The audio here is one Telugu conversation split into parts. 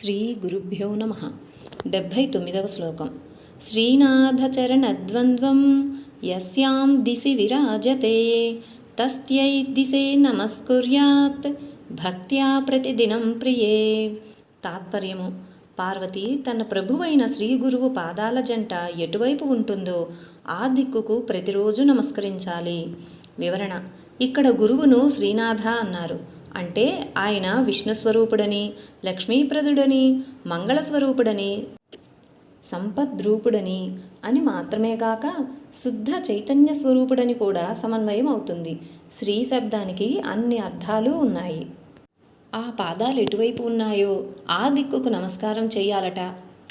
శ్రీ గురుభ్యో నమ. డెబ్భై తొమ్మిదవ శ్లోకం. శ్రీనాథచరణద్వంద్వం యస్యాం దిశి విరాజతే తస్యై దిశే నమస్కుర్యాత్ భక్త్యా ప్రతిదినం ప్రియే. తాత్పర్యము. పార్వతి తన ప్రభువైన శ్రీ గురువు పాదాల జంట ఎటువైపు ఉంటుందో ఆ దిక్కుకు ప్రతిరోజు నమస్కరించాలి. వివరణ. ఇక్కడ గురువును శ్రీనాథ అన్నారు. అంటే ఆయన విష్ణుస్వరూపుడని లక్ష్మీప్రదుడని మంగళస్వరూపుడని సంపద్రూపుడని అని మాత్రమే కాక శుద్ధ చైతన్య స్వరూపుడని కూడా సమన్వయం అవుతుంది. శ్రీ శబ్దానికి అన్ని అర్థాలు ఉన్నాయి. ఆ పాదాలు ఎటువైపు ఉన్నాయో ఆ దిక్కుకు నమస్కారం చేయాలట.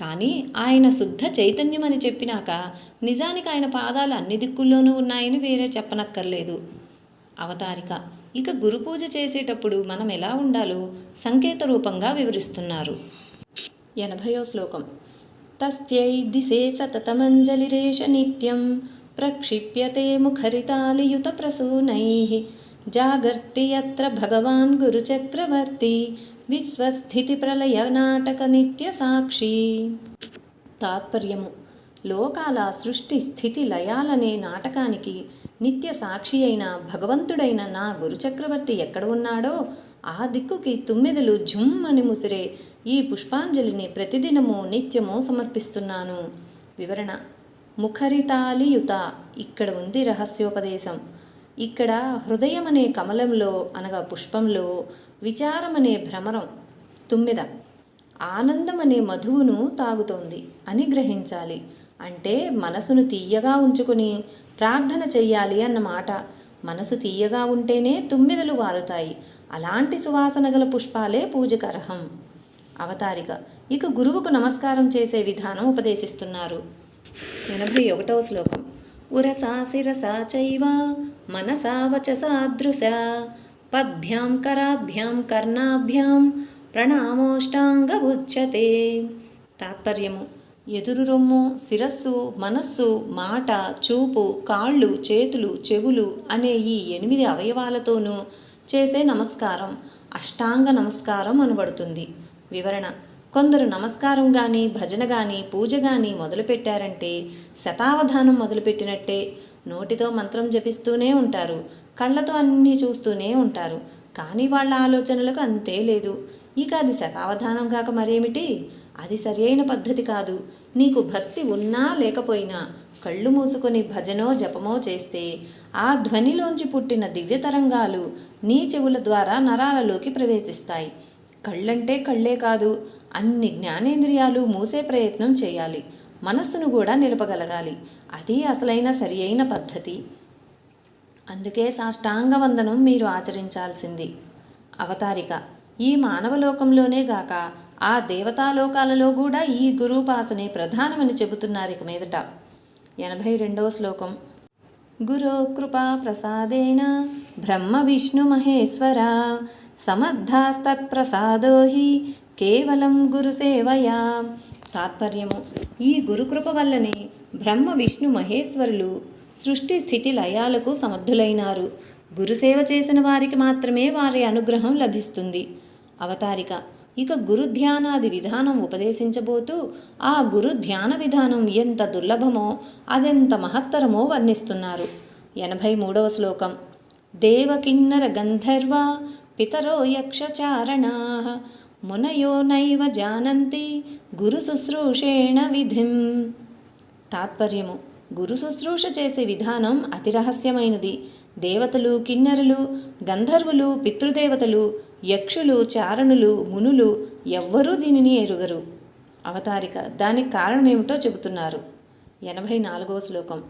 కానీ ఆయన శుద్ధ చైతన్యం అని చెప్పినాక నిజానికి ఆయన పాదాలు అన్ని దిక్కుల్లోనూ ఉన్నాయని వేరే చెప్పనక్కర్లేదు. అవతారిక. ఇక గురు పూజ చేసేటప్పుడు మనం ఎలా ఉండాలో సంకేత రూపంగా వివరిస్తున్నారు. ఎనభయో శ్లోకం. తస్యై దిశే సతతమంజలిరేష నిత్యం ప్రక్షిప్యతే ముఖరితాలియుత ప్రసూనై. జాగర్తి యత్ర భగవాన్ గురుచక్రవర్తి విశ్వస్థితి ప్రళయ నాటక నిత్య సాక్షి. తాత్పర్యము. లోకాల సృష్టి స్థితి లయాలనే నాటకానికి నిత్య సాక్షి అయిన భగవంతుడైన నా గురుచక్రవర్తి ఎక్కడ ఉన్నాడో ఆ దిక్కుకి తుమ్మెదలు ఝుమ్ అని ముసిరే ఈ పుష్పాంజలిని ప్రతిదినము నిత్యము సమర్పిస్తున్నాను. వివరణ. ముఖరితాలియుత. ఇక్కడ ఉంది రహస్యోపదేశం. ఇక్కడ హృదయం అనే కమలంలో అనగా పుష్పంలో విచారం అనే భ్రమరం. తుమ్మెద. ఆనందం అనే మధువును తాగుతోంది అని గ్రహించాలి. అంటే మనసును తీయగా ఉంచుకుని ప్రార్థన చెయ్యాలి అన్నమాట మనసు తీయగా ఉంటేనే తుమ్మిదలు వాలుతాయి. అలాంటి సువాసన గల పుష్పాలే పూజకర్హం. అవతారిక. ఇక గురువుకు నమస్కారం చేసే విధానం ఉపదేశిస్తున్నారు. ఎనభై ఒకటవ శ్లోకం. ఉరసా శిరసా చైవ మనసా పద్భ్యాం కరాభ్యాం కర్ణాభ్యాం ప్రణామోష్టాంగ ఉచ్యతే. తాత్పర్యము. ఎదురు రొమ్ము శిరస్సు మనస్సు మాట చూపు కాళ్ళు చేతులు చెవులు అనే ఈ ఎనిమిది అవయవాలతోనూ చేసే నమస్కారం అష్టాంగ నమస్కారం అనబడుతుంది. వివరణ కొందరు నమస్కారం కానీ భజన కానీ పూజ కానీ మొదలుపెట్టారంటే శతావధానం మొదలుపెట్టినట్టే నోటితో మంత్రం జపిస్తూనే ఉంటారు కళ్ళతో అన్నీ చూస్తూనే ఉంటారు. కానీ వాళ్ళ ఆలోచనలకు అంతే లేదు. ఇక అది శతావధానం కాక మరేమిటి? అది సరియైన పద్ధతి కాదు. నీకు భక్తి ఉన్నా లేకపోయినా కళ్ళు మూసుకొని భజనో జపమో చేస్తే ఆ ధ్వనిలోంచి పుట్టిన దివ్య తరంగాలు నీ చెవుల ద్వారా నరాలలోకి ప్రవేశిస్తాయి. కళ్ళంటే కళ్ళే కాదు అన్ని జ్ఞానేంద్రియాలు మూసే ప్రయత్నం చేయాలి. మనస్సును కూడా నిలపగలగాలి. అది అసలైన సరి అయిన పద్ధతి. అందుకే సాష్టాంగ వందనం మీరు ఆచరించాల్సింది. అవతారిక. ఈ మానవలోకంలోనే గాక ఆ దేవతాలోకాలలో కూడా ఈ గురూపాసనే ప్రధానమని చెబుతున్నారు ఇక మీదట. ఎనభై రెండవ శ్లోకం. గురో కృపా ప్రసాదేన బ్రహ్మ విష్ణు మహేశ్వర సమర్థాస్తత్ప్రసాదో హి కేవలం గురుసేవయా తాత్పర్యము ఈ గురుకృప వల్లనే బ్రహ్మ విష్ణు మహేశ్వరులు సృష్టి స్థితి లయాలకు సమర్థులైనారు. గురుసేవ చేసిన వారికి మాత్రమే వారి అనుగ్రహం లభిస్తుంది. అవతారిక ఇక గురు ధ్యానాది విధానం ఉపదేశించబోతూ ఆ గురు ధ్యాన విధానం ఎంత దుర్లభమో అదెంత మహత్తరమో వర్ణిస్తున్నారు. ఎనభై మూడవ శ్లోకం. దేవకిన్నర గంధర్వ పితరో యక్షచారణా మునయో నైవ జానంతి గురు శుశ్రూషేణ విధిం. తాత్పర్యము. గురు శుశ్రూష చేసే విధానం అతి రహస్యమైనది. దేవతలు కిన్నెరలు గంధర్వులు పితృదేవతలు యక్షులు చారణులు మునులు ఎవ్వరూ దీనిని ఎరుగరు. అవతారిక దానికి కారణమేమిటో చెబుతున్నారు. ఎనభై నాలుగవ శ్లోకం.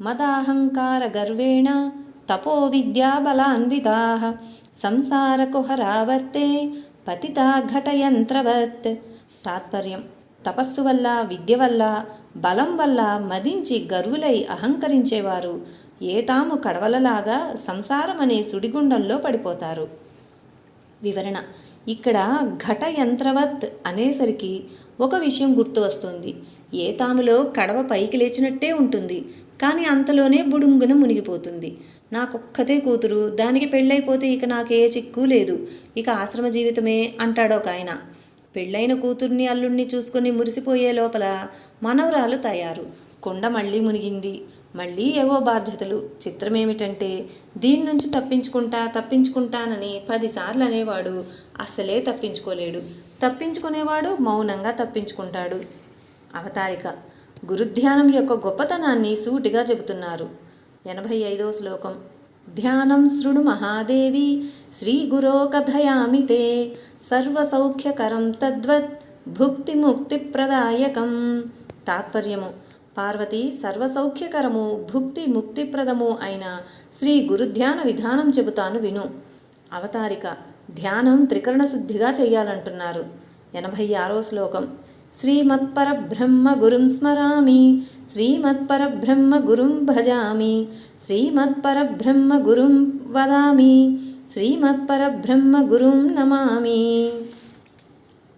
మదాహంకార గర్వేణ తపో విద్యా బలాన్వితా. సంసారకుహరావర్తే పతితా ఘటయంత్రవత్ తాత్పర్యం. తపస్సు వల్ల విద్య వల్ల బలం వల్ల మదించి గర్వులై అహంకరించేవారు. ఏ తాము కడవలలాగా సంసారం అనే సుడిగుండంలో పడిపోతారు. వివరణ. ఇక్కడ ఘట యంత్రవత్ అనేసరికి ఒక విషయం గుర్తు వస్తుంది. ఏ తాములో కడవ పైకి లేచినట్టే ఉంటుంది. కానీ అంతలోనే బుడుంగున మునిగిపోతుంది. నాకొక్కతే కూతురు. దానికి పెళ్ళైపోతే ఇక నాకే చిక్కు లేదు. ఇక ఆశ్రమ జీవితమే అంటాడు ఒక ఆయన. పెళ్ళైన కూతుర్ని అల్లుణ్ణి చూసుకుని మురిసిపోయే లోపల మనవరాలు తయారు. కొండ మళ్ళీ మునిగింది. మళ్ళీ ఏవో బాధ్యతలు. చిత్రమేమిటంటే దీని నుంచి తప్పించుకుంటా తప్పించుకుంటానని పదిసార్లు అనేవాడు అసలే తప్పించుకోలేడు. తప్పించుకునేవాడు మౌనంగా తప్పించుకుంటాడు. అవతారిక. గురుధ్యానం యొక్క గొప్పతనాన్ని సూటిగా చెబుతున్నారు. ఎనభై ఐదో శ్లోకం. ధ్యానం శృణు మహాదేవి శ్రీ గురో కథయామి తే. సర్వసౌఖ్యకరం తద్వత్ భుక్తి ముక్తిప్రదాయకం తాత్పర్యము. పార్వతి సర్వసౌఖ్యకరము భుక్తి ముక్తిప్రదము అయిన శ్రీ గురుధ్యాన విధానం చెబుతాను విను. అవతారిక ధ్యానం త్రికరణ శుద్ధిగా చేయాలంటున్నారు ఎనభై ఆరో శ్లోకం. శ్రీమత్పరబ్రహ్మ గురుం స్మరామి శ్రీమత్పరబ్రహ్మ గురుం భజామి శ్రీమత్పరబ్రహ్మ గురుం వదామి శ్రీమత్పరబ్రహ్మ గురుం నమామి.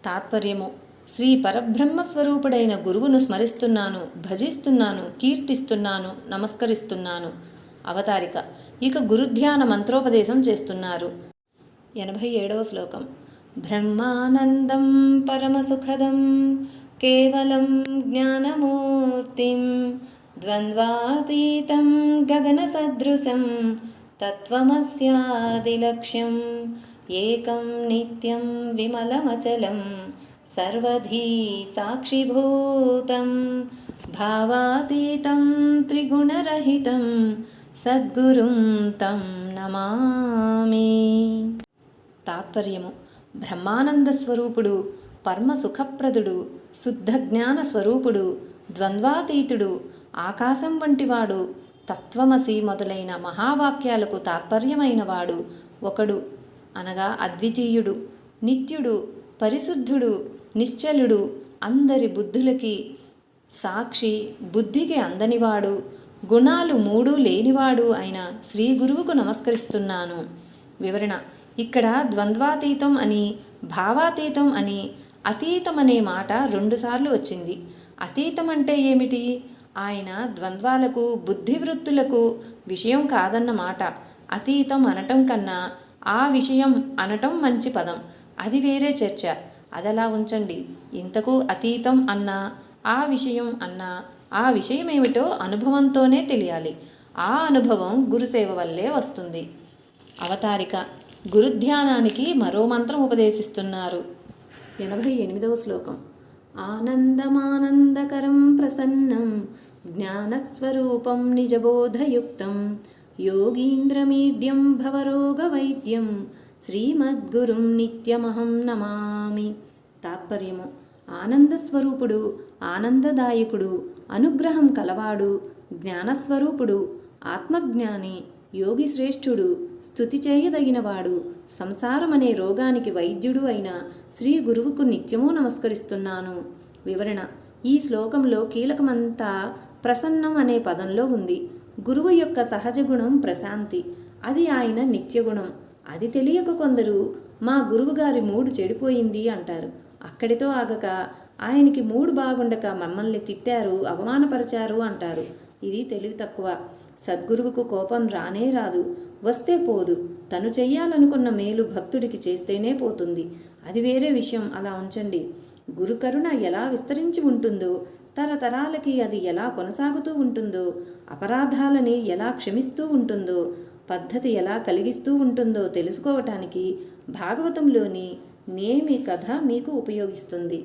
తాత్పర్యము. శ్రీ పరబ్రహ్మస్వరూపుడైన గురువును స్మరిస్తున్నాను భజిస్తున్నాను కీర్తిస్తున్నాను నమస్కరిస్తున్నాను. అవతారిక. ఇక గురుధ్యాన మంత్రోపదేశం చేస్తున్నారు. ఎనభై ఏడవ శ్లోకం. బ్రహ్మానందం పరమసుఖదం కేవలం జ్ఞానమూర్తిం ద్వంద్వాతీతం గగనసదృశం తత్వమస్యాదిలక్ష్యం ఏకం నిత్యం విమలమచలం సర్వధీ సాక్షిభూతం భావాతీతం త్రిగుణరహితం సద్గురుం తం నమామి. తాత్పర్యము. బ్రహ్మానంద స్వరూపుడు పరమ సుఖప్రదుడు శుద్ధ జ్ఞాన స్వరూపుడు ద్వంద్వాతీతుడు ఆకాశం వంటివాడు తత్వమసి మొదలైన మహావాక్యాలకు తాత్పర్యమైనవాడు ఒకడు అనగా అద్వితీయుడు నిత్యుడు పరిశుద్ధుడు నిశ్చలుడు అందరి బుద్ధులకి సాక్షి బుద్ధికి అందనివాడు గుణాలు మూడు లేనివాడు అయిన శ్రీ గురువుకు నమస్కరిస్తున్నాను. వివరణ ఇక్కడ ద్వంద్వాతీతం అని భావాతీతం అని అతీతం అనే మాట రెండుసార్లు వచ్చింది. అతీతం అంటే ఏమిటి? ఆయన ద్వంద్వాలకు బుద్ధివృత్తులకు విషయం కాదన్న మాట అతీతం అనటం కన్నా ఆ విషయం అనటం మంచి పదం. అది వేరే చర్చ. అదలా ఉంచండి. ఇంతకు అతీతం అన్నా ఆ విషయం అన్నా ఆ విషయం ఏమిటో అనుభవంతోనే తెలియాలి. ఆ అనుభవం గురుసేవ వల్లే వస్తుంది. అవతారిక. గురుధ్యానానికి మరో మంత్రం ఉపదేశిస్తున్నారు. ఎనభై ఎనిమిదవ శ్లోకం. ఆనందమానందకరం ప్రసన్నం జ్ఞానస్వరూపం నిజబోధయుక్తం యోగీంద్రమీడ్యం భవరోగవైద్యం శ్రీమద్గురుం నిత్యమహం నమామి. తాత్పర్యము. ఆనందస్వరూపుడు ఆనందదాయకుడు అనుగ్రహం కలవాడు జ్ఞానస్వరూపుడు ఆత్మజ్ఞాని యోగి శ్రేష్ఠుడు స్థుతి చేయదగినవాడు సంసారమనే రోగానికి వైద్యుడు అయిన శ్రీ గురువుకు నిత్యము నమస్కరిస్తున్నాను. వివరణ. ఈ శ్లోకంలో కీలకమంతా ప్రసన్నం అనే పదంలో ఉంది. గురువు యొక్క సహజ గుణం ప్రశాంతి. అది ఆయన నిత్యగుణం. అది తెలియక కొందరు మా గురువుగారి మూడు చెడిపోయింది అంటారు. అక్కడితో ఆగక ఆయనకి మూడు బాగుండక మమ్మల్ని తిట్టారు అవమానపరిచారు అంటారు. ఇది తెలివి తక్కువ. సద్గురువుకు కోపం రానే రాదు. వస్తే పోదు. తను చెయ్యాలనుకున్న మేలు భక్తుడికి చేస్తేనే పోతుంది. అది వేరే విషయం. అలా ఉంచండి. గురుకరుణ ఎలా విస్తరించి ఉంటుందో తరతరాలకి అది ఎలా కొనసాగుతూ ఉంటుందో అపరాధాలని ఎలా క్షమిస్తూ ఉంటుందో పద్ధతి ఎలా కలిగిస్తూ ఉంటుందో తెలుసుకోవటానికి భాగవతంలోని నేమి కథ మీకు ఉపయోగిస్తుంది.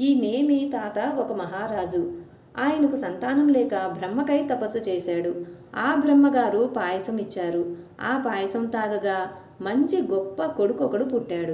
ఈ నేమి తాత ఒక మహారాజు. ఆయనకు సంతానం లేక బ్రహ్మకై తపస్సు చేశాడు. ఆ బ్రహ్మగారు పాయసం ఇచ్చారు. ఆ పాయసం తాగగా మంచి గొప్ప కొడుకొకడు పుట్టాడు.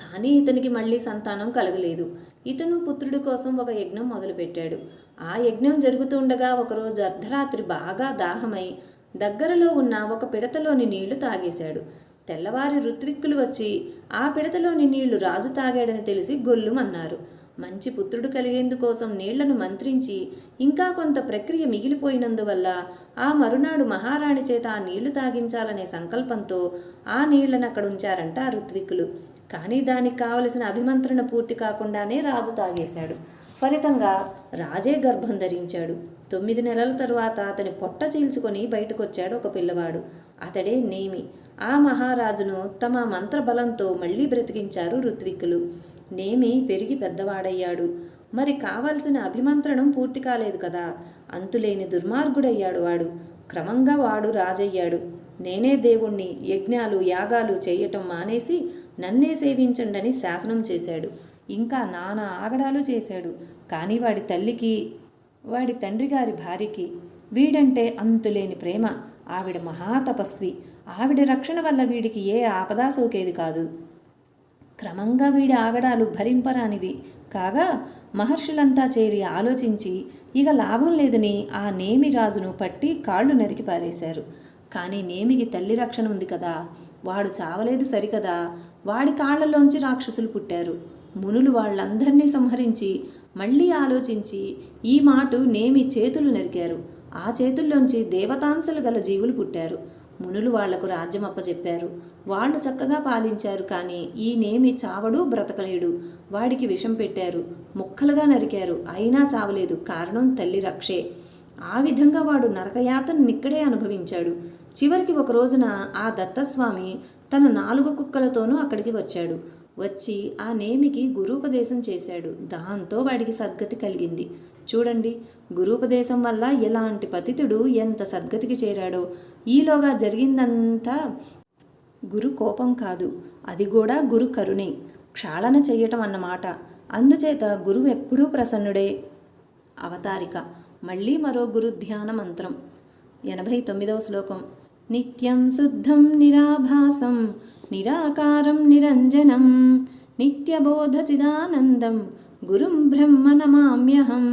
కానీ ఇతనికి మళ్ళీ సంతానం కలగలేదు. ఇతను పుత్రుడి కోసం ఒక యజ్ఞం మొదలుపెట్టాడు. ఆ యజ్ఞం జరుగుతుండగా ఒకరోజు అర్ధరాత్రి బాగా దాహమై దగ్గరలో ఉన్న ఒక పిడతలోని నీళ్ళు తాగేశాడు. తెల్లవారి ఋత్విక్కులు వచ్చి ఆ పిడతలోని నీళ్ళు రాజు తాగాడని తెలిసి గొల్లుమన్నారు. మంచి పుత్రుడు కలిగేందుకోసం నీళ్ళను మంత్రించి ఇంకా కొంత ప్రక్రియ మిగిలిపోయినందువల్ల ఆ మరునాడు మహారాణి చేత ఆ నీళ్ళు తాగించాలనే సంకల్పంతో ఆ నీళ్ళను అక్కడ ఉంచారంట ఆ ఋత్విక్కులు. కానీ దానికి కావలసిన అభిమంత్రణ పూర్తి కాకుండానే రాజు తాగేశాడు. ఫలితంగా రాజే గర్భం ధరించాడు. తొమ్మిది నెలల తర్వాత అతని పొట్ట చీల్చుకొని బయటకొచ్చాడు ఒక పిల్లవాడు. అతడే నేమి. ఆ మహారాజును తమ మంత్రబలంతో మళ్ళీ బ్రతికించారు ఋత్విక్కులు. నేమి పెరిగి పెద్దవాడయ్యాడు. మరి కావలసిన అభిమంత్రణం పూర్తి కాలేదు కదా. అంతులేని దుర్మార్గుడయ్యాడు వాడు. క్రమంగా వాడు రాజయ్యాడు. నేనే దేవుణ్ణి యజ్ఞాలు యాగాలు చేయటం మానేసి నన్నే సేవించండని శాసనం చేశాడు. ఇంకా నానా ఆగడాలు చేశాడు. కానీ వాడి తల్లికి వాడి తండ్రి గారి భార్యకి వీడంటే అంతులేని ప్రేమ. ఆవిడ మహాతపస్వి. ఆవిడ రక్షణ వల్ల వీడికి ఏ ఆపదా సోకేది కాదు. క్రమంగా వీడి ఆగడాలు భరింపరానివి. కాగా మహర్షులంతా చేరి ఆలోచించి ఇక లాభం లేదని ఆ నేమి రాజును పట్టి కాళ్ళు నరికి పారేశారు. కానీ నేమికి తల్లి రక్షణ ఉంది కదా. వాడు చావలేదు సరికదా. వాడి కాళ్ళలోంచి రాక్షసులు పుట్టారు. మునులు వాళ్ళందరినీ సంహరించి మళ్ళీ ఆలోచించి ఈ మాటు నేమి చేతులు నరికారు. ఆ చేతుల్లోంచి దేవతాంశలు గల జీవులు పుట్టారు. మునులు వాళ్ళకు రాజ్యమప్ప చెప్పారు వాళ్ళు చక్కగా పాలించారు కానీ ఈ నేమి చావడు బ్రతకలేడు. వాడికి విషం పెట్టారు. ముక్కలుగా నరికారు. అయినా చావలేదు. కారణం తల్లి రక్షే. ఆ విధంగా వాడు నరకయాతను నిక్కడే అనుభవించాడు. చివరికి ఒక రోజున ఆ దత్తస్వామి తన నాలుగు కుక్కలతోనూ అక్కడికి వచ్చాడు. వచ్చి ఆ నేమికి గురూపదేశం చేశాడు. దాంతో వాడికి సద్గతి కలిగింది. చూడండి గురూపదేశం వల్ల ఎలాంటి పతితుడు ఎంత సద్గతికి చేరాడో. ఈలోగా జరిగిందంతా గురు కోపం కాదు. అది కూడా గురు కరుణే. క్షాళన చెయ్యటం అన్నమాట. అందుచేత గురువు ఎప్పుడూ ప్రసన్నుడే. అవతారిక. మళ్ళీ మరో గురు ధ్యాన మంత్రం. ఎనభై తొమ్మిదవ శ్లోకం. నిత్యం శుద్ధం నిరాభాసం నిరాకారం నిరంజనం నిత్యబోధచిదానందం గురుం బ్రహ్మ నమామ్యహం.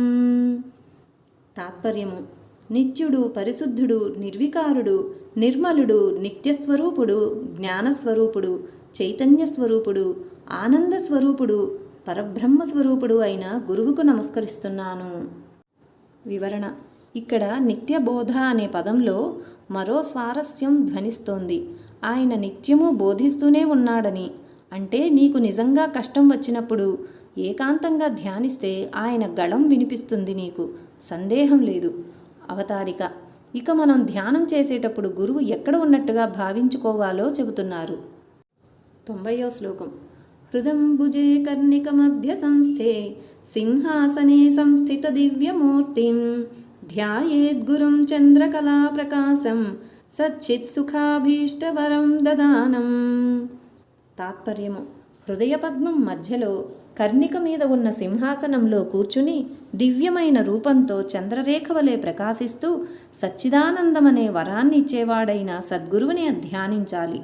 తాత్పర్యము. నిత్యుడు పరిశుద్ధుడు నిర్వికారుడు నిర్మలుడు నిత్యస్వరూపుడు జ్ఞానస్వరూపుడు చైతన్య స్వరూపుడు ఆనంద స్వరూపుడు పరబ్రహ్మ స్వరూపుడు అయిన గురువుకు నమస్కరిస్తున్నాను. వివరణ. ఇక్కడ నిత్యబోధ అనే పదంలో మరో స్వారస్యం ధ్వనిస్తోంది. ఆయన నిత్యము బోధిస్తూనే ఉన్నాడని. అంటే నీకు నిజంగా కష్టం వచ్చినప్పుడు ఏకాంతంగా ధ్యానిస్తే ఆయన గళం వినిపిస్తుంది నీకు. సందేహం లేదు. అవతారిక. ఇక మనం ధ్యానం చేసేటప్పుడు గురువు ఎక్కడ ఉన్నట్టుగా భావించుకోవాలో చెబుతున్నారు. తొంభయో శ్లోకం. హృదంబుజే కర్ణిక మధ్య సంస్థే సింహాసనే సంస్థిత దివ్యమూర్తిం. ధ్యాయేద్గురుం చంద్రకళా ప్రకాశం సుఖాభీష్టవరం దదానం. తాత్పర్యము హృదయపద్మం మధ్యలో కర్ణిక మీద ఉన్న సింహాసనంలో కూర్చుని దివ్యమైన రూపంతో చంద్రరేఖ వలె ప్రకాశిస్తూ సచ్చిదానందమనే వరాన్ని ఇచ్చేవాడైన సద్గురువుని ధ్యానించాలి.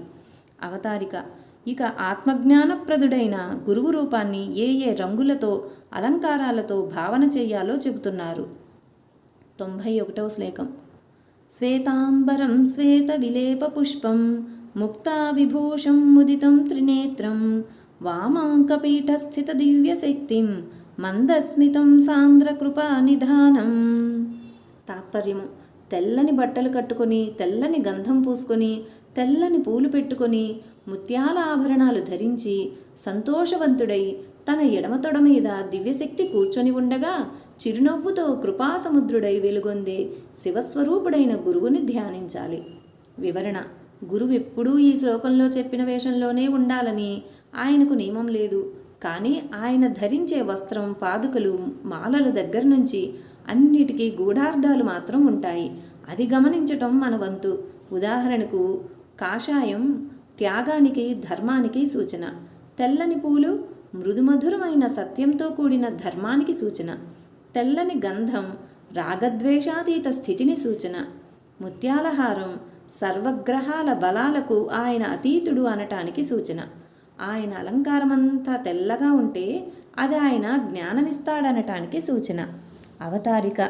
అవతారిక ఇక ఆత్మజ్ఞానప్రదుడైన గురువు రూపాన్ని ఏ ఏ రంగులతో అలంకారాలతో భావన చేయాలో చెబుతున్నారు. తొంభై ఒకటవ శ్లోకం. శ్వేతాంబరం శ్వేత విలేప పుష్పం ముక్తావిభూషం ముదితం త్రినేత్రం వామాంకపీఠస్థిత దివ్యశక్తిం మందస్మితం సాంద్రకృపా నిధానం. తాత్పర్యము. తెల్లని బట్టలు కట్టుకొని తెల్లని గంధం పూసుకొని తెల్లని పూలు పెట్టుకొని ముత్యాల ఆభరణాలు ధరించి సంతోషవంతుడై తన ఎడమ తొడ మీద దివ్యశక్తి కూర్చొని ఉండగా చిరునవ్వుతో కృపాసముద్రుడై వెలుగొందే శివస్వరూపుడైన గురువుని ధ్యానించాలి. వివరణ గురువు ఎప్పుడూ ఈ శ్లోకంలో చెప్పిన వేషంలోనే ఉండాలని ఆయనకు నియమం లేదు. కానీ ఆయన ధరించే వస్త్రం పాదుకలు మాలల దగ్గర నుంచి అన్నిటికీ గూఢార్థాలు మాత్రం ఉంటాయి. అది గమనించటం మన వంతు. ఉదాహరణకు కాషాయం త్యాగానికి ధర్మానికి సూచన. తెల్లని పూలు మృదుమధురమైన సత్యంతో కూడిన ధర్మానికి సూచన. తెల్లని గంధం రాగద్వేషాతీత స్థితిని సూచన. ముత్యాలహారం సర్వగ్రహాల బలాలకు ఆయన అతీతుడు అనటానికి సూచన. ఆయన అలంకారమంతా తెల్లగా ఉంటే అది ఆయన జ్ఞానమిస్తాడనటానికి సూచన. అవతారిక.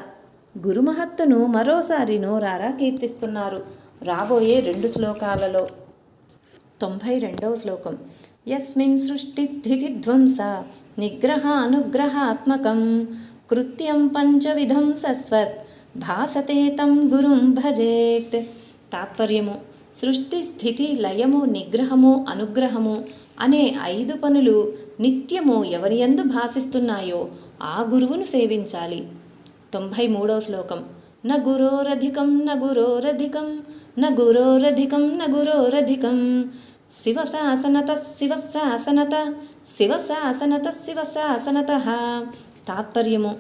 గురుమహత్తును మరోసారి నోరారా కీర్తిస్తున్నారు. రాబోయే రెండు శ్లోకాలలో. తొంభై రెండవ శ్లోకం. యస్మిన్ సృష్టి స్థితి ధ్వంస నిగ్రహ అనుగ్రహాత్మకం కృత్యం పంచవిధం సస్వత్ భాసతే తం గురుం భజేత్ తాత్పర్యము సృష్టి స్థితి లయము నిగ్రహము అనుగ్రహము అనే ఐదు పనులు నిత్యము ఎవరి యందు భాసిస్తున్నాయో ఆ గురువును సేవించాలి। తొంభై మూడవ శ్లోకం న గురోరధికం న గురోరధికం న గురోరధికం న గురోరధికం శివశాసనత శివశాసనత శివశాసనత శివశాసనత। తాత్పర్యము.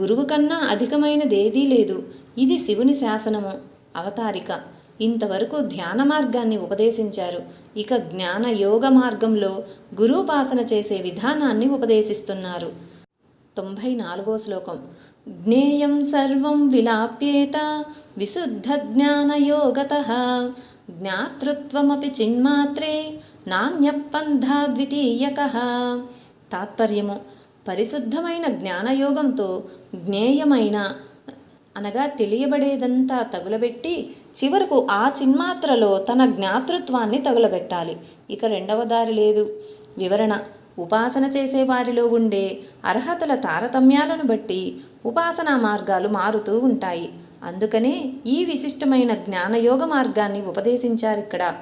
గురువు కన్నా అధికమైనదేదీ లేదు. ఇది శివుని శాసనము. అవతారిక. ఇంతవరకు ధ్యాన మార్గాన్ని ఉపదేశించారు. ఇక జ్ఞాన యోగ మార్గంలో గురూపాసన చేసే విధానాన్ని ఉపదేశిస్తున్నారు. తొంభై నాలుగో శ్లోకం. జ్ఞేయం సర్వం విలాప్యేత విశుద్ధ జ్ఞానయోగత జ్ఞాతృత్వమపి చిన్మాత్రే నాణ్యపంథా ద్వితీయక. తాత్పర్యము. పరిశుద్ధమైన జ్ఞానయోగంతో జ్ఞేయమైన అనగా తెలియబడేదంతా తగులబెట్టి చివరకు ఆ చిన్మాత్రలో తన జ్ఞాతృత్వాన్ని తగులబెట్టాలి. ఇక రెండవ దారి లేదు. వివరణ. ఉపాసన చేసే వారిలో ఉండే అర్హతల తారతమ్యాలను బట్టి ఉపాసనా మార్గాలు మారుతూ ఉంటాయి. అందుకనే ఈ విశిష్టమైన జ్ఞానయోగ మార్గాన్ని ఉపదేశించారు ఇక్కడ.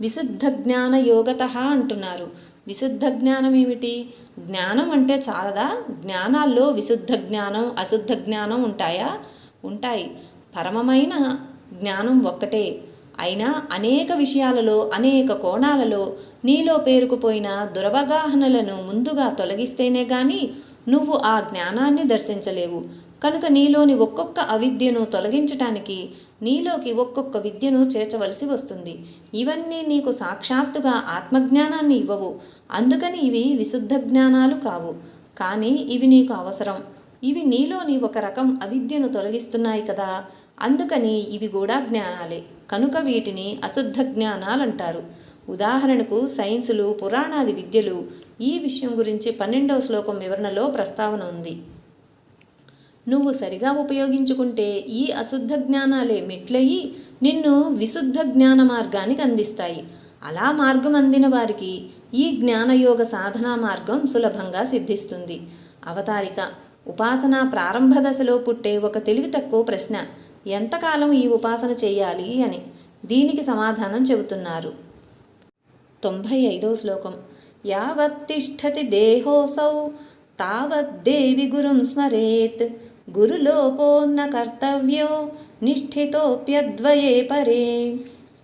విశుద్ధ జ్ఞానయోగత అంటున్నారు. విశుద్ధ జ్ఞానం ఏమిటి? జ్ఞానం అంటే చాలదా? జ్ఞానాల్లో విశుద్ధ జ్ఞానం అశుద్ధ జ్ఞానం ఉంటాయా? ఉంటాయి. పరమమైన జ్ఞానం ఒక్కటే. అయినా అనేక విషయాలలో అనేక కోణాలలో నీలో పేరుకుపోయిన దురవగాహనలను ముందుగా తొలగిస్తేనే గాని నువ్వు ఆ జ్ఞానాన్ని దర్శించలేవు. కనుక నీలోని ఒక్కొక్క అవిద్యను తొలగించటానికి నీలోకి ఒక్కొక్క విద్యను చేర్చవలసి వస్తుంది. ఇవన్నీ నీకు సాక్షాత్తుగా ఆత్మజ్ఞానాన్ని ఇవ్వవు. అందుకని ఇవి విశుద్ధ జ్ఞానాలు కావు. కానీ ఇవి నీకు అవసరం. ఇవి నీలోని ఒక రకం అవిద్యను తొలగిస్తున్నాయి కదా. అందుకని ఇవి కూడా జ్ఞానాలే. కనుక వీటిని అశుద్ధ జ్ఞానాలంటారు. ఉదాహరణకు సైన్సులు పురాణాది విద్యలు ఈ విషయం గురించి పన్నెండవ శ్లోకం వివరణలో ప్రస్తావన ఉంది. నువ్వు సరిగా ఉపయోగించుకుంటే ఈ అశుద్ధ జ్ఞానాలే మెట్లయి నిన్ను విశుద్ధ జ్ఞాన మార్గానికి అందిస్తాయి. అలా మార్గం అందిన వారికి ఈ జ్ఞానయోగ సాధనా మార్గం సులభంగా సిద్ధిస్తుంది. అవతారిక. ఉపాసన ప్రారంభ దశలో పుట్టే ఒక తెలివి తక్కువ ప్రశ్న. ఎంతకాలం ఈ ఉపాసన చేయాలి అని దీనికి సమాధానం చెబుతున్నారు. తొంభై ఐదవ శ్లోకం. యావత్తిష్టతి దేహోసౌ తావద్దేవి గురుం స్మరేత్. గురులోపోన్న కర్తవ్యో నిష్ఠితోప్యద్వయే పరే.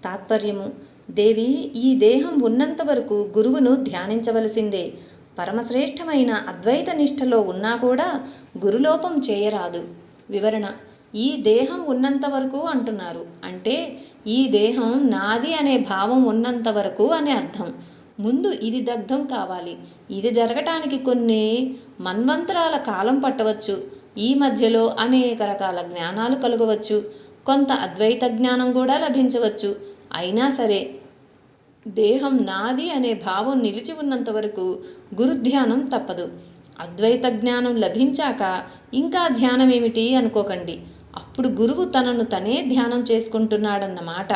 తాత్పర్యము. దేవి ఈ దేహం ఉన్నంత వరకు గురువును ధ్యానించవలసిందే. పరమశ్రేష్టమైన అద్వైత నిష్ఠలో ఉన్నా కూడా గురులోపం చేయరాదు. వివరణ. ఈ దేహం ఉన్నంత వరకు అంటున్నారు. అంటే ఈ దేహం నాది అనే భావం ఉన్నంత వరకు అనే అర్థం. ముందు ఇది దగ్ధం కావాలి. ఇది జరగటానికి కొన్ని మన్వంతరాల కాలం పట్టవచ్చు. ఈ మధ్యలో అనేక రకాల జ్ఞానాలు కలగవచ్చు. కొంత అద్వైత జ్ఞానం కూడా లభించవచ్చు. అయినా సరే దేహం నాది అనే భావం నిలిచి ఉన్నంత వరకు గురుధ్యానం తప్పదు. అద్వైత జ్ఞానం లభించాక ఇంకా ధ్యానం ఏమిటి అనుకోకండి. అప్పుడు గురువు తనను తనే ధ్యానం చేసుకుంటున్నాడన్నమాట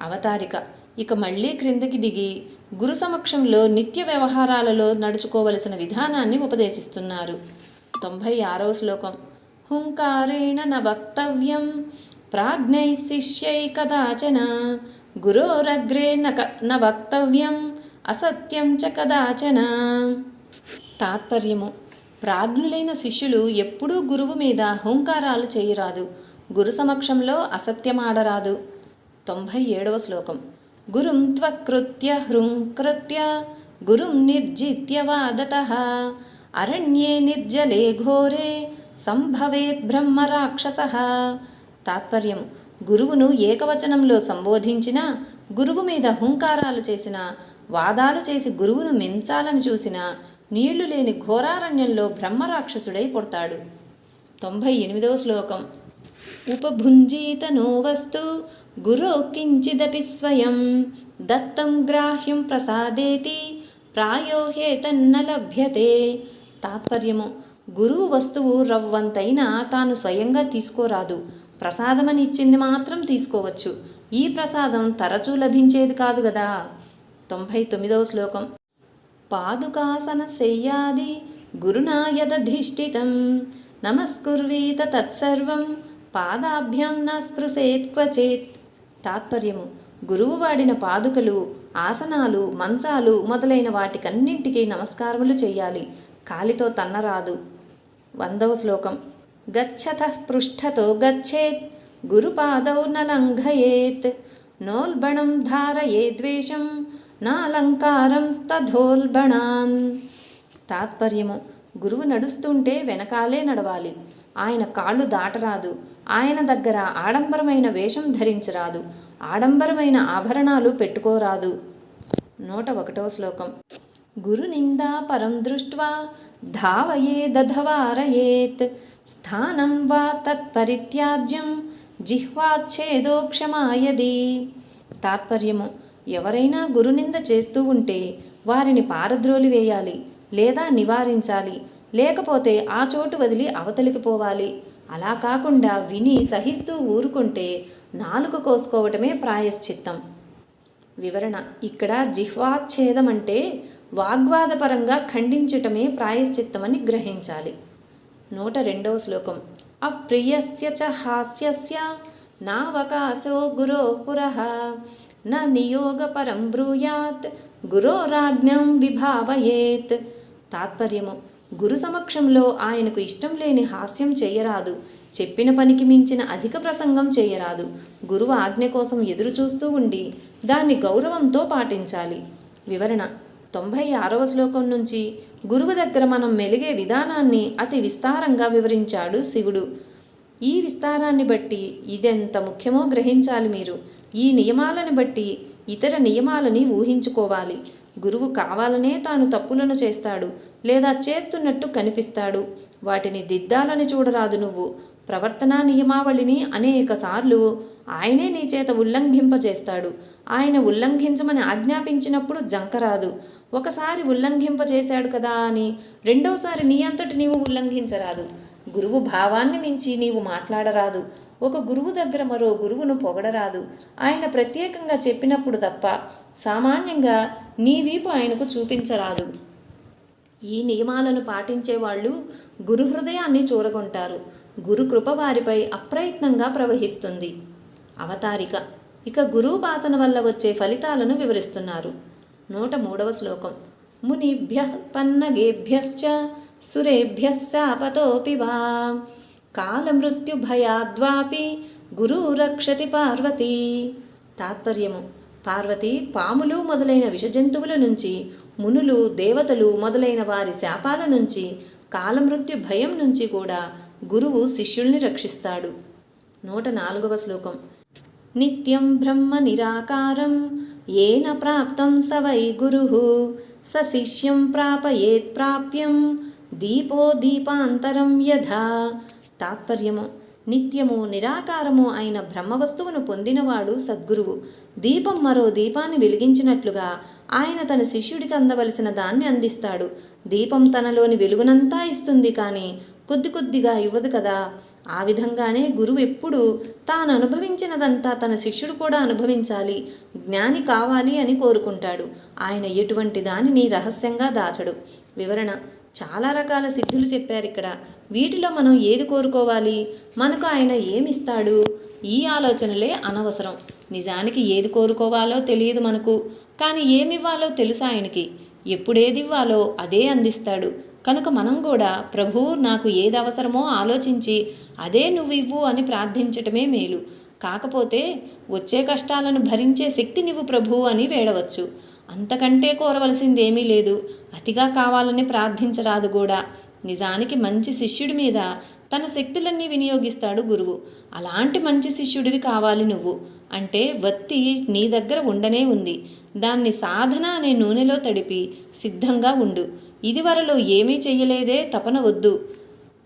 అవతారిక. ఇక మళ్ళీ క్రిందకి దిగి గురు సమక్షంలో నిత్య వ్యవహారాలలో నడుచుకోవలసిన విధానాన్ని ఉపదేశిస్తున్నారు. తొంభై ఆరవ శ్లోకం. హుంకారేణ న వక్తవ్యం ప్రాజ్ఞై శిష్యై కదాచన గురోరగ్రే న క న వక్తవ్యం అసత్యం చ కదాచన. తాత్పర్యము. ప్రాజ్ఞులైన శిష్యులు ఎప్పుడూ గురువు మీద హుంకారాలు చేయరాదు. గురు సమక్షంలో అసత్యమాడరాదు. తొంభై ఏడవ శ్లోకం. గురుం త్వకృత్య హృంకృత్య గురుం నిర్జిత్య వాదత అరణ్యే నిర్జలే ఘోరే సంభవేత్ బ్రహ్మరాక్షస తాత్పర్యం గురువును ఏకవచనంలో సంబోధించిన గురువు మీద హుంకారాలు చేసిన వాదాలు చేసి గురువును మించాలని చూసిన నీళ్ళు లేని ఘోరారణ్యంలో బ్రహ్మరాక్షసుడై పుడతాడు. తొంభై ఎనిమిదవ శ్లోకం. ఉపభుంజీత నో వస్తు గురో కించిదపి స్వయం దత్తం గ్రాహ్యం ప్రసాదేతి ప్రాయోహేతన్న లభ్యతే. తాత్పర్యము. గురువు వస్తువు రవ్వంతైనా తాను స్వయంగా తీసుకోరాదు. ప్రసాదమని ఇచ్చింది మాత్రం తీసుకోవచ్చు. ఈ ప్రసాదం తరచూ లభించేది కాదు కదా తొంభై తొమ్మిదవ శ్లోకం. పాదుకాసన శయ్యాది గురునాయదధిష్ఠితం నమస్కుర్వీత తత్సర్వం. పాదాభ్యం న క్వచేత్. తాత్పర్యము. గురువు వాడిన పాదుకలు ఆసనాలు మంచాలు మొదలైన వాటికన్నింటికీ నమస్కారములు చేయాలి. కాలితో తన్నరాదు. వందవ శ్లోకం. గచ్చత పృష్ఠతో గచ్చేత్ గురుపాదౌ నలంఘయేత్ నోల్బణం ధారయే ద్వేషం నాలంకారం స్తధోల్బణాన్ తాత్పర్యము. గురువు నడుస్తుంటే వెనకాలే నడవాలి. ఆయన కాళ్ళు దాటరాదు. ఆయన దగ్గర ఆడంబరమైన వేషం ధరించరాదు. ఆడంబరమైన ఆభరణాలు పెట్టుకోరాదు. నూట ఒకటవ శ్లోకం. గురు నిందా పరం దృష్ట్వా ధావయేదధవారయేత్ స్థానం వా తత్పరిత్యాజ్యం జిహ్వాచ్ఛేదో క్షమాయది. తాత్పర్యము ఎవరైనా గురునింద చేస్తూ ఉంటే వారిని పారద్రోలి వేయాలి లేదా నివారించాలి లేకపోతే ఆ చోటు వదిలి అవతలికి పోవాలి. అలా కాకుండా విని సహిస్తూ ఊరుకుంటే నాలుక కోసుకోవటమే ప్రాయశ్చిత్తం. వివరణ ఇక్కడ జిహ్వాచ్ఛేదం అంటే వాగ్వాదపరంగా ఖండించటమే ప్రాయశ్చిత్తమని గ్రహించాలి. నూట రెండవ శ్లోకం. అప్రియస్య చ హాస్యస్య నావకాశో గురో పురః న నియోగపరం బ్రూయాత్ గురోరాజ్ఞం విభావయేత్. తాత్పర్యము. గురు సమక్షంలో ఆయనకు ఇష్టం లేని హాస్యం చేయరాదు. చెప్పిన పనికి మించిన అధిక ప్రసంగం చేయరాదు. గురువు ఆజ్ఞ కోసం ఎదురు చూస్తూ ఉండి దాన్ని గౌరవంతో పాటించాలి. వివరణ. తొంభై ఆరవ శ్లోకం నుంచి గురువు దగ్గర మనం మెలిగే విధానాన్ని అతి విస్తారంగా వివరించాడు శివుడు. ఈ విస్తారాన్ని బట్టి ఇదెంత ముఖ్యమో గ్రహించాలి మీరు. ఈ నియమాలను బట్టి ఇతర నియమాలని ఊహించుకోవాలి. గురువు కావాలనే తాను తప్పులను చేస్తాడు లేదా చేస్తున్నట్టు కనిపిస్తాడు. వాటిని దిద్దాలని చూడరాదు నువ్వు. ప్రవర్తనా నియమావళిని అనేకసార్లు ఆయనే నీ చేత ఉల్లంఘింపజేస్తాడు. ఆయన ఉల్లంఘించమని ఆజ్ఞాపించినప్పుడు జంకరాదు ఒకసారి ఉల్లంఘింపజేశాడు కదా అని రెండోసారి నీ అంతటి నీవు ఉల్లంఘించరాదు. గురువు భావాన్ని మించి నీవు మాట్లాడరాదు. ఒక గురువు దగ్గర మరో గురువును పొగడరాదు. ఆయన ప్రత్యేకంగా చెప్పినప్పుడు తప్ప సామాన్యంగా నీ వీపు ఆయనకు చూపించరాదు. ఈ నియమాలను పాటించే వాళ్ళు గురు హృదయాన్ని చూరగొంటారు. గురు కృప వారిపై అప్రయత్నంగా ప్రవహిస్తుంది. అవతారిక. ఇక గురువుపాసన వల్ల వచ్చే ఫలితాలను వివరిస్తున్నారు. నూట మూడవ శ్లోకం. మునిభ్య పన్నగేభ్యశ్చ సురేభ్య శాపతోపి వా. కాలమృత్యుభయాద్వాపి గురు రక్షతి పార్వతీ. తాత్పర్యము. పార్వతి పాములు మొదలైన విషజంతువుల నుంచి మునులు దేవతలు మొదలైన వారి శాపాల నుంచి కాలమృత్యు భయం నుంచి కూడా గురువు శిష్యుల్ని రక్షిస్తాడు. నూట నాలుగవ శ్లోకం. నిత్యం బ్రహ్మ నిరాకారం ఏన ప్రాప్తం స వై గురు స శిష్యం ప్రాపయేత్ ప్రాప్యం దీపో దీపాంతరం యథా తాత్పర్యము నిత్యము నిరాకారము అయిన బ్రహ్మవస్తువును పొందినవాడు సద్గురువు. దీపం మరో దీపాన్ని వెలిగించినట్లుగా ఆయన తన శిష్యుడికి అందవలసిన దాన్ని అందిస్తాడు. దీపం తనలోని వెలుగునంతా ఇస్తుంది కానీ కొద్ది కొద్దిగా ఇవ్వదు కదా? ఆ విధంగానే గురువు ఎప్పుడు తాను అనుభవించినదంతా తన శిష్యుడు కూడా అనుభవించాలి జ్ఞాని కావాలి అని కోరుకుంటాడు. ఆయన ఎటువంటి దానిని రహస్యంగా దాచడు. వివరణ. చాలా రకాల సిద్ధులు చెప్పారు ఇక్కడ. వీటిలో మనం ఏది కోరుకోవాలి? మనకు ఆయన ఏమిస్తాడు? ఈ ఆలోచనలే అనవసరం. నిజానికి ఏది కోరుకోవాలో తెలియదు మనకు. కానీ ఏమివ్వాలో తెలుసు ఆయనకి? ఎప్పుడేది ఇవ్వాలో అదే అందిస్తాడు. కనుక మనం కూడా ప్రభు నాకు ఏది అవసరమో ఆలోచించి అదే నువ్వు ఇవ్వు అని ప్రార్థించటమే మేలు. కాకపోతే వచ్చే కష్టాలను భరించే శక్తి నువ్వు ప్రభు అని వేడవచ్చు. అంతకంటే కోరవలసిందేమీ లేదు. అతిగా కావాలని ప్రార్థించరాదు కూడా. నిజానికి మంచి శిష్యుడి మీద తన శక్తులన్నీ వినియోగిస్తాడు గురువు. అలాంటి మంచి శిష్యుడివి కావాలి నువ్వు. అంటే వత్తి నీ దగ్గర ఉండనే ఉంది. దాన్ని సాధన అనే నూనెలో తడిపి సిద్ధంగా ఉండు. ఇదివరలో ఏమీ చెయ్యలేదే తపన వద్దు.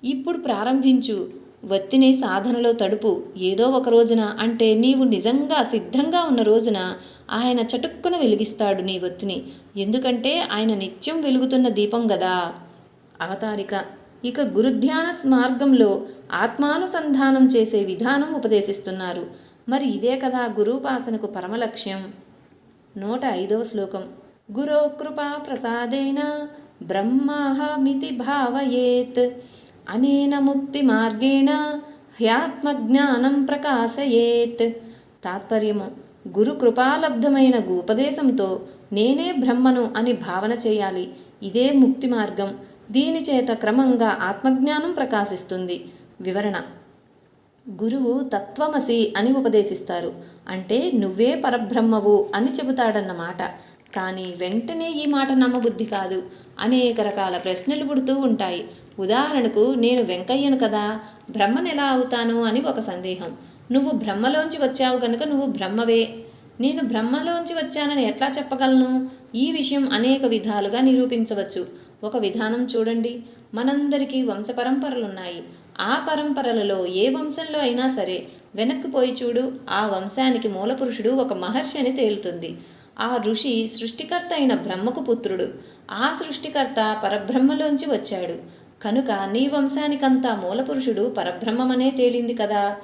ఇప్పుడు ప్రారంభించు. వత్తిని సాధనలో తడుపు. ఏదో ఒక రోజున అంటే నీవు నిజంగా సిద్ధంగా ఉన్న రోజున ఆయన చటుక్కున వెలిగిస్తాడు నీ వత్తిని. ఎందుకంటే ఆయన నిత్యం వెలుగుతున్న దీపం గదా. అవతారిక. ఇక గురుధ్యాన మార్గంలో ఆత్మానుసంధానం చేసే విధానం ఉపదేశిస్తున్నారు. మరి ఇదే కదా గురుపాసనకు పరమలక్ష్యం నూట ఐదవ శ్లోకం. గురో కృపా ప్రసాదేన బ్రహ్మాహమితి భావయేత్. అనేన ముక్తి మార్గేణ హ్యాత్మజ్ఞానం ప్రకాశయేత్. తాత్పర్యము గురు కృపాలబ్ధమైన ఉపదేశంతో నేనే బ్రహ్మను అని భావన చేయాలి. ఇదే ముక్తి మార్గం. దీని చేత క్రమంగా ఆత్మజ్ఞానం ప్రకాశిస్తుంది. వివరణ. గురువు తత్వమసి అని ఉపదేశిస్తారు. అంటే నువ్వే పరబ్రహ్మవు అని చెబుతాడన్నమాట. కానీ వెంటనే ఈ మాట నమ్మబుద్ధి కాదు. అనేక రకాల ప్రశ్నలు పుడుతూ ఉంటాయి. ఉదాహరణకు నేను వెంకయ్యను కదా బ్రహ్మను ఎలా అవుతాను అని ఒక సందేహం. నువ్వు బ్రహ్మలోంచి వచ్చావు కనుక నువ్వు బ్రహ్మవే. నేను బ్రహ్మలోంచి వచ్చానని ఎట్లా చెప్పగలను? ఈ విషయం అనేక విధాలుగా నిరూపించవచ్చు. ఒక విధానం చూడండి. మనందరికీ వంశ పరంపరలున్నాయి ఆ పరంపరలలో ఏ వంశంలో అయినా సరే వెనక్కి పోయి చూడు ఆ వంశానికి మూలపురుషుడు ఒక మహర్షి అని తేలుతుంది. ఆ ఋషి సృష్టికర్త అయిన బ్రహ్మకు పుత్రుడు. ఆ సృష్టికర్త పరబ్రహ్మలోంచి వచ్చాడు. కనుక నీ వంశానికంతా మూలపురుషుడు పరబ్రహ్మమనే తేలింది కదా?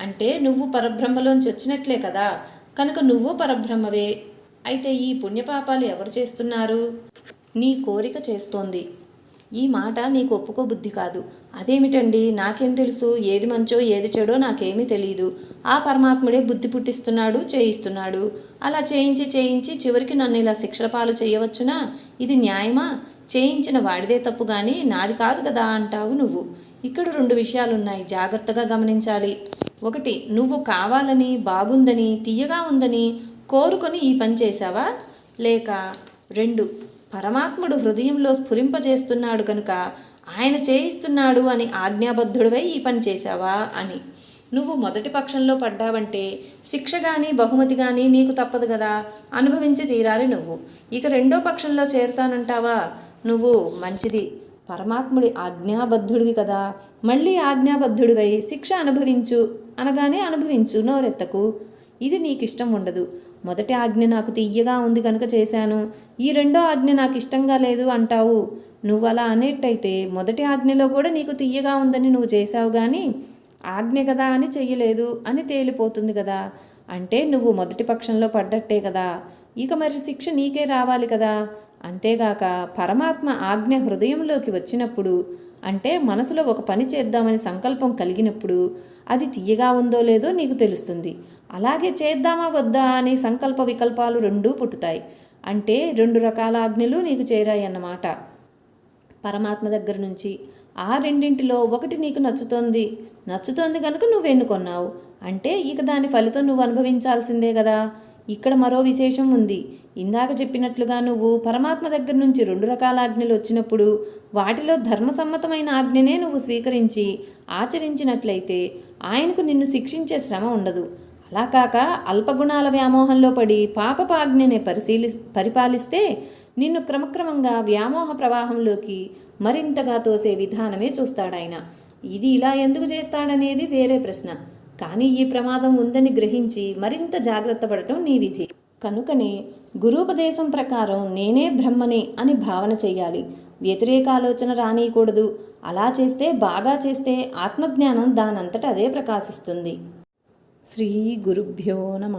అంటే నువ్వు పరబ్రహ్మలోంచి వచ్చినట్లే కదా? కనుక నువ్వు పరబ్రహ్మవే. అయితే ఈ పుణ్యపాపాలు ఎవరు చేస్తున్నారు? నీ కోరిక చేస్తోంది. ఈ మాట నీకు ఒప్పుకో బుద్ధి కాదు. అదేమిటండి? నాకేం తెలుసు? ఏది మంచో ఏది చెడో నాకేమీ తెలియదు ఆ పరమాత్ముడే బుద్ధి పుట్టిస్తున్నాడు చేయిస్తున్నాడు. అలా చేయించి చేయించి చివరికి నన్ను ఇలా శిక్షల పాలు చేయవచ్చునా? ఇది న్యాయమా? చేయించిన వాడిదే తప్పు కానీ నాది కాదు కదా అంటావు నువ్వు. ఇక్కడ రెండు విషయాలున్నాయి. జాగ్రత్తగా గమనించాలి. ఒకటి నువ్వు కావాలని బాగుందని తీయగా ఉందని కోరుకొని ఈ పని చేశావా? లేక రెండు పరమాత్ముడు హృదయంలో స్ఫురింపజేస్తున్నాడు కనుక ఆయన చేయిస్తున్నాడు అని ఆజ్ఞాబద్ధుడివై ఈ పని చేశావా అని. నువ్వు మొదటి పక్షంలో పడ్డావంటే శిక్ష కానీ బహుమతి కానీ నీకు తప్పదు కదా అనుభవించి తీరాలి నువ్వు. ఇక రెండో పక్షంలో చేరుతానంటావా? నువ్వు మంచిది. పరమాత్ముడి ఆజ్ఞాబద్ధుడివి కదా. మళ్ళీ ఆజ్ఞాబద్ధుడివై శిక్ష అనుభవించు అనగానే అనుభవించు నోరెత్తకు. ఇది నీకు ఇష్టం ఉండదు. మొదటి ఆజ్ఞ నాకు తీయగా ఉంది కనుక చేశాను. ఈ రెండో ఆజ్ఞ నాకు ఇష్టంగా లేదు అంటావు. నువ్వు అలా అనేట్టయితే మొదటి ఆజ్ఞలో కూడా నీకు తీయగా ఉందని నువ్వు చేశావు కానీ ఆజ్ఞ కదా అని చెయ్యలేదు అని తేలిపోతుంది కదా. అంటే నువ్వు మొదటి పక్షంలో పడ్డట్టే కదా. ఇక మరి శిక్ష నీకే రావాలి కదా. అంతేగాక పరమాత్మ ఆజ్ఞ హృదయంలోకి వచ్చినప్పుడు అంటే మనసులో ఒక పని చేద్దామని సంకల్పం కలిగినప్పుడు అది తీయగా ఉందో లేదో నీకు తెలుస్తుంది. అలాగే చేద్దామా వద్దా అని సంకల్ప వికల్పాలు రెండూ పుట్టుతాయి. అంటే రెండు రకాల ఆజ్ఞలు నీకు చేరాయి అన్నమాట పరమాత్మ దగ్గర నుంచి ఆ రెండింటిలో ఒకటి నీకు నచ్చుతోంది. నచ్చుతోంది కనుక నువ్వు ఎన్నుకొన్నావు. అంటే ఇక దాని ఫలితం నువ్వు అనుభవించాల్సిందే కదా. ఇక్కడ మరో విశేషం ఉంది. ఇందాక చెప్పినట్లుగా నువ్వు పరమాత్మ దగ్గర నుంచి రెండు రకాల ఆజ్ఞలు వచ్చినప్పుడు వాటిలో ధర్మసమ్మతమైన ఆజ్ఞనే నువ్వు స్వీకరించి ఆచరించినట్లయితే ఆయనకు నిన్ను శిక్షించే శ్రమ ఉండదు. అలా కాక అల్పగుణాల వ్యామోహంలో పడి పాపపాజ్ఞనే పరిశీలి పరిపాలిస్తే నిన్ను క్రమక్రమంగా వ్యామోహ ప్రవాహంలోకి మరింతగా తోసే విధానమే చూస్తాడాయన. ఇది ఇలా ఎందుకు చేస్తాడనేది వేరే ప్రశ్న. కానీ ఈ ప్రమాదం ఉందని గ్రహించి మరింత జాగ్రత్త పడటం నీ విధి. కనుకనే గురూపదేశం ప్రకారం నేనే బ్రహ్మని అని భావన చెయ్యాలి. వ్యతిరేక ఆలోచన రానియకూడదు అలా చేస్తే బాగా చేస్తే ఆత్మజ్ఞానం దానంతట అదే ప్రకాశిస్తుంది. శ్రీ గురుభ్యో నమ.